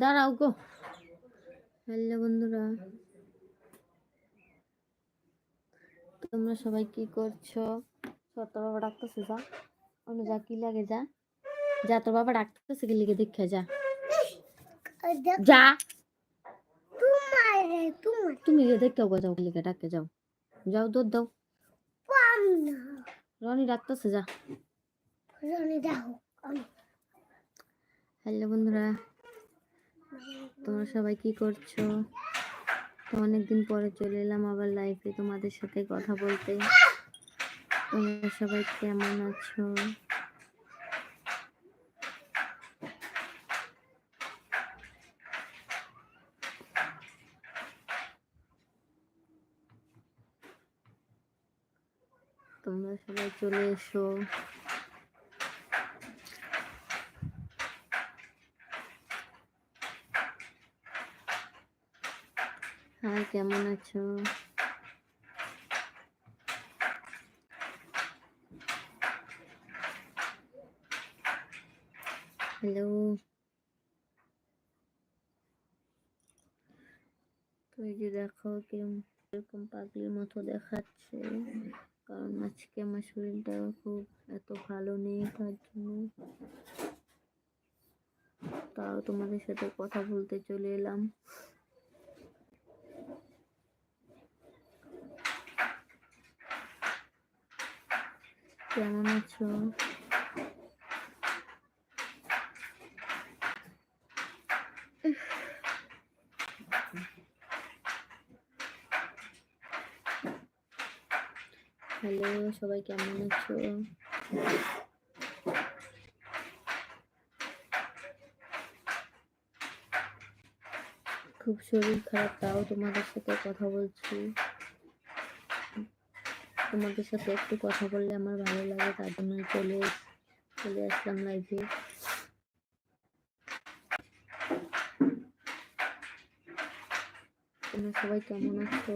দাঁড়াও গো। হ্যালো বন্ধুরা। তোমরা সবাই কি করছ? তোর বাবা ডাকতেছে যা। অন্য যা কি লাগে যা। যা তোর বাবা ডাকতেছে কি লিখে দেখে যা। যা। তুমি গিয়ে দেখতে গো যাও লিখে ডাকে যাও। যাও দৌড় দাও। রনি ডাকতেছে যা। হ্যালো বন্ধুরা। তোমরা সবাই কি করছ? তো অনেকদিন পরে চলে এলাম আবার লাইফে তোমাদের সাথে কথা বলতে। তোমরা সবাই কেমন আছো? তোমরা সবাই চলে এসো। হাই কেমন আছো হ্যালো তো এই যে দেখো কীরকম এরকম পাগলির মতো দেখাচ্ছে কারণ আজকে আমার শরীরটা খুব এত ভালো নেই তার জন্য তাও তোমাদের সাথে কথা বলতে চলে এলাম কেমন আছো? হ্যালো সবাই কেমন আছো? খুব শরীর খারাপ তাও তোমাদের সাথে কথা বলছি। তোমাদের সাথে একটু কথা বললে আমার ভালো লাগে, তার জন্য চলে চলে আসলাম লাইভে তোমরা সবাই কেমন আছো?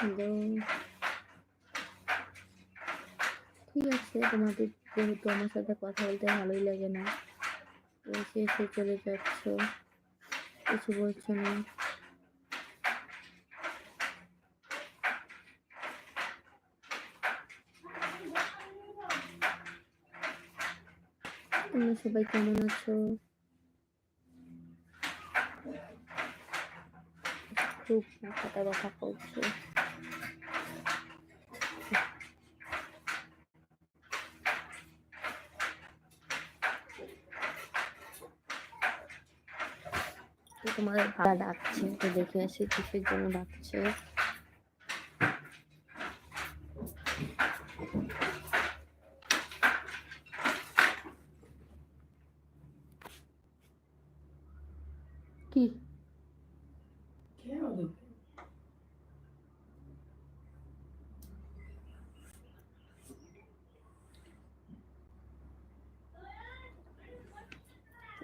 ঠিক আছে, তোমাদের যেহেতু আমার সাথে কথা বলতে ভালোই লাগে না এসে এসে চলে যাচ্ছ, কিছু বলছো না? তোমরা সবাই কেমন আছো? খুব মাথাটা ব্যথা করছে। তো তোমাদের ভাড়া ডাকছে তো দেখে আসি কিসের জন্য ডাকছে। কি?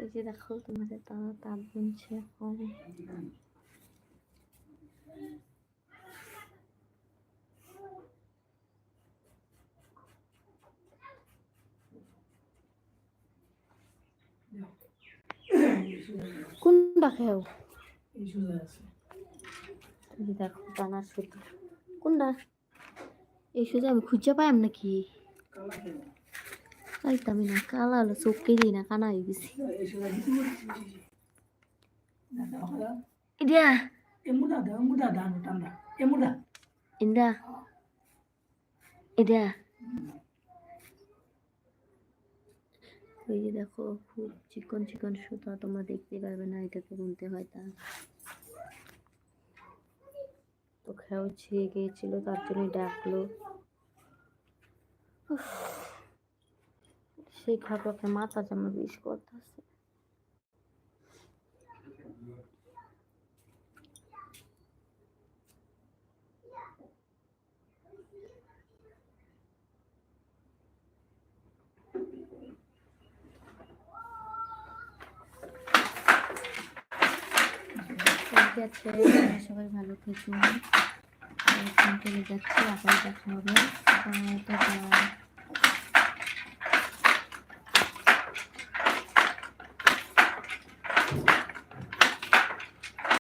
এই যে দেখো তোমাদের তারা তাপ বুনছে এখন কোনটা যে দেখো টানার সুতো। কোনটা এই সুতো আমি খুঁজে পাইম নাকি? পাইতামই না কালা হলো চোখকে দিই না কানা হয়ে গেছি ইডিয়া ইন্দা ইডিয়া ওই যে দেখো খুব চিকন চিকন সুতা তোমরা দেখতে পারবে না এটাকে বুনতে হয় তা। তো খেয়াও ছিঁড়ে গিয়েছিল তার জন্য ডাকলো। সেই ঘটকে মাথা জামা বিষ করতেছে। যাচ্ছে সবাই ভালো কিছু চলে যাচ্ছে, আবার দেখা হবে।